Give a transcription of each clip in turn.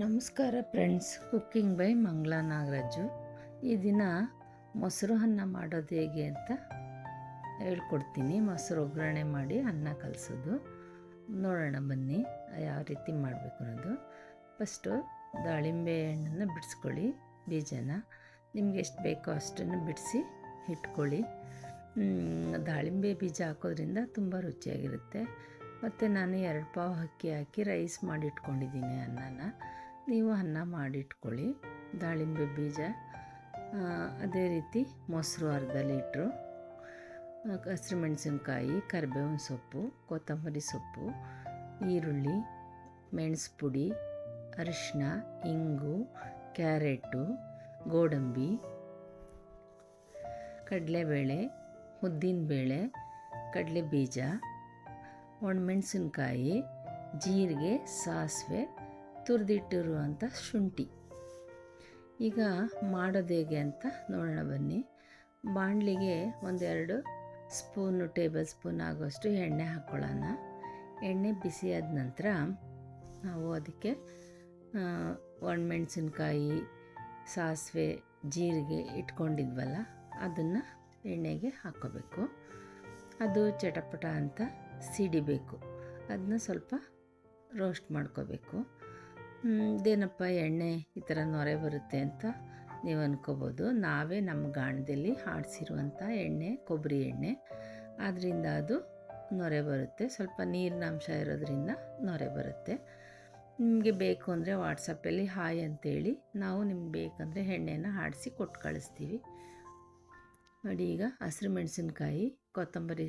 ನಮಸ್ಕಾರ friends, cooking by ಮಂಗಳ ನಾಗರಾಜು. ಈ ದಿನ ಮೊಸರು ಅನ್ನ ಮಾಡೋದು ಹೇಗೆ ಅಂತ ಹೇಳ್ಕೊಡ್ತೀನಿ. ಮೊಸರು ಒಗ್ಗರಣೆ ಮಾಡಿ ಅನ್ನ ಕಲಸೋದು. ನೋಡೋಣ ಬನ್ನಿ, ಯಾವ ರೀತಿ ಮಾಡಬೇಕು ಅನ್ನೋದು. ಫಸ್ಟು ದಾಳಿಂಬೆ ಹಣ್ಣನ್ನು ಬಿಡಿಸ್ಕೊಳ್ಳಿ, ಬೀಜನ. ನಿಮ್ಗೆ ಎಷ್ಟು ಬೇಕೋ ಅಷ್ಟನ್ನು ಬಿಡಿಸಿ ಇಟ್ಕೊಳ್ಳಿ. ದಾಳಿಂಬೆ ಬೀಜ ಹಾಕೋದ್ರಿಂದ ತುಂಬ ರುಚಿಯಾಗಿರುತ್ತೆ. ಮತ್ತು ನಾನು ಎರಡು ಪಾವು ಅಕ್ಕಿ ಹಾಕಿ ರೈಸ್ ಮಾಡಿ ಇಟ್ಕೊಂಡಿದ್ದೀನಿ ಅನ್ನನ. ನೀವು ಅನ್ನ ಮಾಡಿಟ್ಕೊಳ್ಳಿ. ದಾಳಿಂಬೆ ಬೀಜ ಅದೇ ರೀತಿ ಮೊಸರು ಅರ್ಧ ಲೀಟ್ರು ಹಸಿರು ಮೆಣಸಿನ್ಕಾಯಿ, ಕರಿಬೇವಿನ ಸೊಪ್ಪು, ಕೊತ್ತಂಬರಿ ಸೊಪ್ಪು, ಈರುಳ್ಳಿ ಮೆಣಸು ಪುಡಿ ಅರಿಶಿನ ಇಂಗು, ಕ್ಯಾರೆಟು, ಗೋಡಂಬಿ, ಕಡಲೆಬೇಳೆ, ಉದ್ದಿನಬೇಳೆ ಕಡಲೆ ಬೀಜ ಒಣಮೆಣಸಿನ್ಕಾಯಿ, ಜೀರಿಗೆ, ಸಾಸಿವೆ ತುರಿದಿಟ್ಟಿರುವಂಥ ಶುಂಠಿ. ಈಗ ಮಾಡೋದು ಹೇಗೆ ಅಂತ ನೋಡೋಣ ಬನ್ನಿ. ಬಾಣಲಿಗೆ ಒಂದೆರಡು ಸ್ಪೂನು ಟೇಬಲ್ ಸ್ಪೂನ್ ಆಗೋಷ್ಟು ಎಣ್ಣೆ ಹಾಕ್ಕೊಳ್ಳೋಣ. ಎಣ್ಣೆ ಬಿಸಿಯಾದ ನಂತರ ನಾವು ಅದಕ್ಕೆ ಒಣ ಒಣಮೆಣಸಿನ್ಕಾಯಿ, ಸಾಸಿವೆ, ಜೀರಿಗೆ ಇಟ್ಕೊಂಡಿದ್ವಲ್ಲ, ಅದನ್ನು ಎಣ್ಣೆಗೆ ಹಾಕ್ಕೋಬೇಕು. ಅದು ಚಟಪಟ ಅಂತ ಸಿಡಿಬೇಕು. ಅದನ್ನ ಸ್ವಲ್ಪ ರೋಸ್ಟ್ ಮಾಡ್ಕೋಬೇಕು. ಇದೇನಪ್ಪ ಎಣ್ಣೆ ಈ ಥರ ನೊರೆ ಬರುತ್ತೆ ಅಂತ ನೀವು ಅನ್ಕೋಬೋದು. ನಾವೇ ನಮ್ಮ ಗಾಣದಲ್ಲಿ ಆಡಿಸಿರುವಂಥ ಎಣ್ಣೆ, ಕೊಬ್ಬರಿ ಎಣ್ಣೆ. ಆದ್ದರಿಂದ ಅದು ನೊರೆ ಬರುತ್ತೆ. ಸ್ವಲ್ಪ ನೀರಿನ ಅಂಶ ಇರೋದ್ರಿಂದ ನೊರೆ ಬರುತ್ತೆ. ನಿಮಗೆ ಬೇಕು ಅಂದರೆ ವಾಟ್ಸಪ್ಪಲ್ಲಿ ಹಾಯ್ ಅಂತೇಳಿ ನಾವು ನಿಮ್ಗೆ ಬೇಕಂದರೆ ಎಣ್ಣೆನ ಆಡಿಸಿ ಕೊಟ್ಟು ಕಳಿಸ್ತೀವಿ. ನೋಡಿ ಈಗ ಹಸಿರು ಮೆಣಸಿನ್ಕಾಯಿ, ಕೊತ್ತಂಬರಿ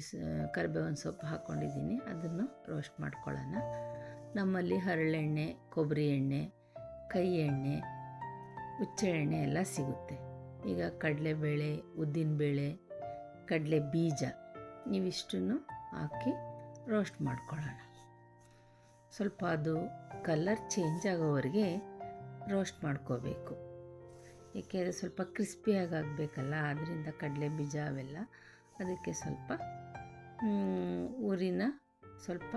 ಕರಿಬೇವಿನ ಸೊಪ್ಪು ಹಾಕ್ಕೊಂಡಿದ್ದೀನಿ ಅದನ್ನು ರೋಸ್ಟ್ ಮಾಡ್ಕೊಳ್ಳೋಣ. ನಮ್ಮಲ್ಲಿ ಹರಳೆಣ್ಣೆ ಕೊಬ್ಬರಿ ಎಣ್ಣೆ, ಕೈ ಎಣ್ಣೆ ಹುಚ್ಚೆ ಎಣ್ಣೆ ಎಲ್ಲ ಸಿಗುತ್ತೆ. ಈಗ ಕಡಲೆಬೇಳೆ ಉದ್ದಿನಬೇಳೆ ಕಡಲೆ ಬೀಜ ನೀವಿಷ್ಟನ್ನು ಹಾಕಿ ರೋಸ್ಟ್ ಮಾಡ್ಕೊಳ್ಳೋಣ. ಸ್ವಲ್ಪ ಅದು ಕಲರ್ ಚೇಂಜ್ ಆಗೋವರೆಗೆ ರೋಸ್ಟ್ ಮಾಡ್ಕೋಬೇಕು. ಏಕೆಂದರೆ ಸ್ವಲ್ಪ ಕ್ರಿಸ್ಪಿಯಾಗಿ ಆಗಬೇಕಲ್ಲ ಆದ್ದರಿಂದ ಕಡಲೆ ಬೀಜ ಅವೆಲ್ಲ ಅದಕ್ಕೆ ಸ್ವಲ್ಪ ಊರಿನ ಸ್ವಲ್ಪ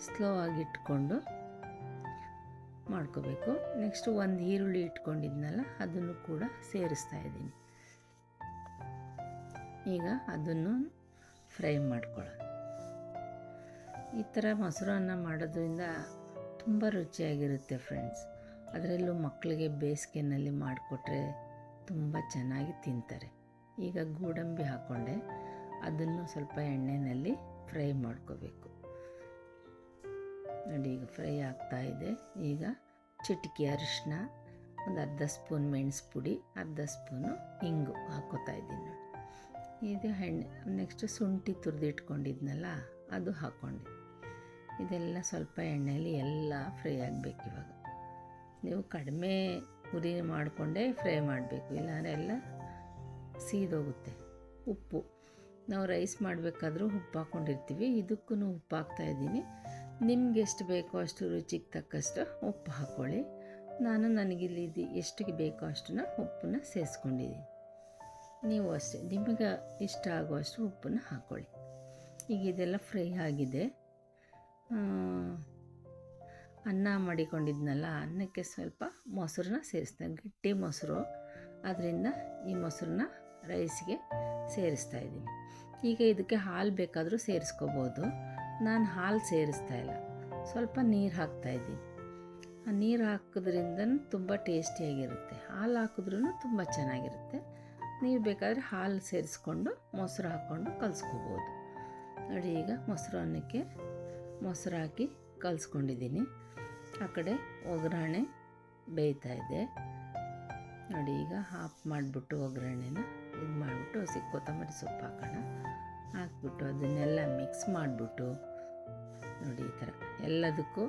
ಸ್ಲೋ ಆಗಿ ಇಟ್ಕೊಂಡು ಮಾಡ್ಕೋಬೇಕು. ನೆಕ್ಸ್ಟ್ ಒಂದು ಈರುಳ್ಳಿ ಇಟ್ಕೊಂಡಿದ್ನಲ್ಲ, ಅದನ್ನು ಕೂಡ ಸೇರಿಸ್ತಾ ಇದ್ದೀನಿ. ಈಗ ಅದನ್ನು ಫ್ರೈ ಮಾಡ್ಕೊಳ್ಳೋಣ. ಈ ಥರ ಮೊಸರನ್ನ ಮಾಡೋದ್ರಿಂದ ತುಂಬ ರುಚಿಯಾಗಿರುತ್ತೆ ಫ್ರೆಂಡ್ಸ್. ಅದರಲ್ಲೂ ಮಕ್ಕಳಿಗೆ ಬೇಸಿಗೆನಲ್ಲಿ ಮಾಡಿಕೊಟ್ರೆ ತುಂಬ ಚೆನ್ನಾಗಿ ತಿಂತಾರೆ. ಈಗ ಗೋಡಂಬಿ ಹಾಕ್ಕೊಂಡೆ ಅದನ್ನು ಸ್ವಲ್ಪ ಎಣ್ಣೆಯಲ್ಲಿ ಫ್ರೈ ಮಾಡ್ಕೋಬೇಕು. ನೋಡಿ ಈಗ ಫ್ರೈ ಆಗ್ತಾ ಇದೆ. ಈಗ ಚಿಟಿಕೆ ಅರಿಶಿನ ಒಂದು ಅರ್ಧ ಸ್ಪೂನ್ ಮೆಣಸು ಪುಡಿ, ಅರ್ಧ ಸ್ಪೂನು ಹಿಂಗು ಹಾಕೋತಾ ಇದ್ದೀನಿ ನೋಡಿ. ಇದು ಹೆಣ್ಣೆ, ನೆಕ್ಸ್ಟ್ ಶುಂಠಿ ತುರಿದಿಟ್ಕೊಂಡಿದ್ನಲ್ಲ ಅದು ಹಾಕ್ಕೊಂಡೆ ಇದೆಲ್ಲ ಸ್ವಲ್ಪ ಎಣ್ಣೆಯಲ್ಲಿ ಎಲ್ಲ ಫ್ರೈ ಆಗಬೇಕು ಇವಾಗ. ನೀವು ಕಡಿಮೆ ಉರಿ ಮಾಡಿಕೊಂಡೇ ಫ್ರೈ ಮಾಡಬೇಕು, ಇಲ್ಲಾಂದರೆ ಎಲ್ಲ ಸೀದೋಗುತ್ತೆ. ಉಪ್ಪು. ನಾವು ರೈಸ್ ಮಾಡಬೇಕಾದ್ರೂ ಉಪ್ಪು ಹಾಕ್ಕೊಂಡಿರ್ತೀವಿ ಇದಕ್ಕೂ ಉಪ್ಪು ಹಾಕ್ತಾಯಿದ್ದೀನಿ ನಿಮ್ಗೆ ಎಷ್ಟು ಬೇಕೋ ಅಷ್ಟು ರುಚಿಗೆ ತಕ್ಕಷ್ಟು ಉಪ್ಪು ಹಾಕ್ಕೊಳ್ಳಿ ನಾನು ನನಗಿಲ್ಲಿ ಇದು ಎಷ್ಟಿಗೆ ಬೇಕೋ ಅಷ್ಟನ್ನ ಉಪ್ಪನ್ನ ಸೇರಿಸ್ಕೊಂಡಿದ್ದೀನಿ. ನೀವು ಅಷ್ಟೇ, ನಿಮಗೆ ಇಷ್ಟ ಆಗುವಷ್ಟು ಉಪ್ಪನ್ನ ಹಾಕ್ಕೊಳ್ಳಿ ಈಗ ಇದೆಲ್ಲ ಫ್ರೈ ಆಗಿದೆ. ಅನ್ನ ಮಾಡಿಕೊಂಡಿದ್ನಲ್ಲ, ಅನ್ನಕ್ಕೆ ಸ್ವಲ್ಪ ಮೊಸರನ್ನ ಸೇರಿಸ್ತೇನೆ. ಗಟ್ಟಿ ಮೊಸರು. ಅದರಿಂದ ಈ ಮೊಸರನ್ನ ರೈಸ್ಗೆ ಸೇರಿಸ್ತಾ ಇದ್ದೀನಿ. ಈಗ ಇದಕ್ಕೆ ಹಾಲು ಬೇಕಾದರೂ ಸೇರಿಸ್ಕೋಬೋದು. ನಾನು ಹಾಲು ಸೇರಿಸ್ತಾ ಇಲ್ಲ. ಸ್ವಲ್ಪ ನೀರು ಹಾಕ್ತಾ ಇದ್ದೀನಿ. ಆ ನೀರು ಹಾಕೋದ್ರಿಂದ ತುಂಬ ಟೇಸ್ಟಿಯಾಗಿರುತ್ತೆ. ಹಾಲು ಹಾಕಿದ್ರೂ ತುಂಬ ಚೆನ್ನಾಗಿರುತ್ತೆ. ನೀವು ಬೇಕಾದರೆ ಹಾಲು ಸೇರಿಸ್ಕೊಂಡು, ಮೊಸರು ಹಾಕ್ಕೊಂಡು ಕಲಿಸ್ಕೋಬೋದು. ನೋಡಿ ಈಗ ಮೊಸರು ಅನ್ನಕ್ಕೆ ಮೊಸರು ಹಾಕಿ ಕಲಿಸ್ಕೊಂಡಿದ್ದೀನಿ. ಆ ಕಡೆ ಒಗ್ಗರಣೆ ಬೇಯ್ತಾ ಇದೆ. ನೋಡಿ ಈಗ ಹಾಫ್ ಮಾಡಿಬಿಟ್ಟು ಒಗ್ಗರಣೆನ ಇದು ಮಾಡಿಬಿಟ್ಟು ಹಸಿ ಕೊತ್ತಂಬರಿ ಸೊಪ್ಪು ಹಾಕೋಣ. ಹಾಕ್ಬಿಟ್ಟು ಅದನ್ನೆಲ್ಲ ಮಿಕ್ಸ್ ಮಾಡಿಬಿಟ್ಟು ನೋಡಿ ಈ ಥರ ಎಲ್ಲದಕ್ಕೂ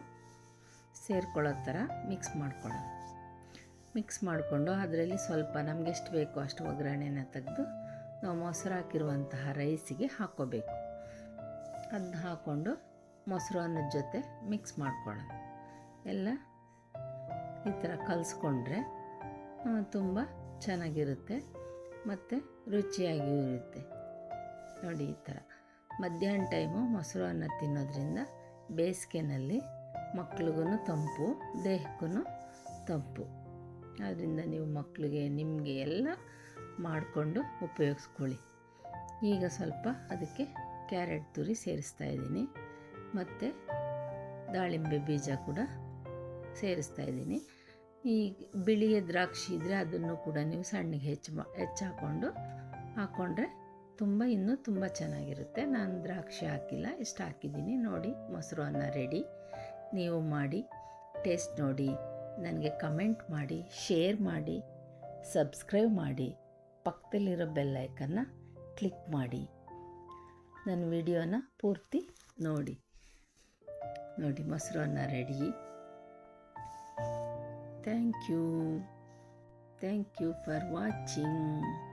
ಸೇರ್ಕೊಳ್ಳೋ ಥರ ಮಿಕ್ಸ್ ಮಾಡ್ಕೊಳ್ಳೋದು ಮಿಕ್ಸ್ ಮಾಡಿಕೊಂಡು ಅದರಲ್ಲಿ ಸ್ವಲ್ಪ ನಮ್ಗೆ ಎಷ್ಟು ಬೇಕೋ ಅಷ್ಟು ಒಗ್ಗರಣೆನ ತೆಗೆದು ನಾವು ಮೊಸರು ಹಾಕಿರುವಂತಹ ರೈಸಿಗೆ ಹಾಕೋಬೇಕು ಅದನ್ನ ಹಾಕ್ಕೊಂಡು ಮೊಸರು ಅನ್ನದ ಜೊತೆ ಮಿಕ್ಸ್ ಮಾಡ್ಕೊಳ್ಳೋಣ. ಎಲ್ಲ ಈ ಥರ ಕಲಿಸ್ಕೊಂಡ್ರೆ ತುಂಬ ಚೆನ್ನಾಗಿರುತ್ತೆ ಮತ್ತು ರುಚಿಯಾಗಿಯೂ ಇರುತ್ತೆ. ನೋಡಿ ಈ ಥರ ಮಧ್ಯಾಹ್ನ ಟೈಮು ಮೊಸರು ಅನ್ನ ತಿನ್ನೋದ್ರಿಂದ ಬೇಸಿಗೆನಲ್ಲಿ ಮಕ್ಳಿಗೂ ತಂಪು ದೇಹಕ್ಕೂ ತಂಪು. ಆದ್ದರಿಂದ ನೀವು ಮಕ್ಕಳಿಗೆ ನಿಮಗೆ ಎಲ್ಲ ಮಾಡಿಕೊಂಡು ಉಪಯೋಗಿಸ್ಕೊಳ್ಳಿ. ಈಗ ಸ್ವಲ್ಪ ಅದಕ್ಕೆ ಕ್ಯಾರೆಟ್ ತುರಿ ಸೇರಿಸ್ತಾ ಇದ್ದೀನಿ. ಮತ್ತು ದಾಳಿಂಬೆ ಬೀಜ ಕೂಡ ಸೇರಿಸ್ತಾ ಇದ್ದೀನಿ. ಈ ಬಿಳಿಯ ದ್ರಾಕ್ಷಿ ಇದ್ದರೆ ಅದನ್ನು ಕೂಡ ನೀವು ಸಣ್ಣಗೆ ಹೆಚ್ಚು ಮಾ, ಹೆಚ್ಚಾಕೊಂಡು ಹಾಕ್ಕೊಂಡ್ರೆ ತುಂಬ, ಇನ್ನೂ ತುಂಬ ಚೆನ್ನಾಗಿರುತ್ತೆ. ನಾನು ದ್ರಾಕ್ಷಿ ಹಾಕಿಲ್ಲ, ಇಷ್ಟು ಹಾಕಿದ್ದೀನಿ. ನೋಡಿ, ಮೊಸರು ಅನ್ನ ರೆಡಿ ನೀವು ಮಾಡಿ ಟೇಸ್ಟ್ ನೋಡಿ. ನನಗೆ ಕಮೆಂಟ್ ಮಾಡಿ ಶೇರ್ ಮಾಡಿ ಸಬ್ಸ್ಕ್ರೈಬ್ ಮಾಡಿ. ಪಕ್ಕದಲ್ಲಿರೋ ಬೆಲ್ಲೈಕನ್ನು ಕ್ಲಿಕ್ ಮಾಡಿ. ನನ್ನ ವಿಡಿಯೋನ ಪೂರ್ತಿ ನೋಡಿ. ನೋಡಿ, ಮೊಸರು ಅನ್ನ ready thank you thank you for watching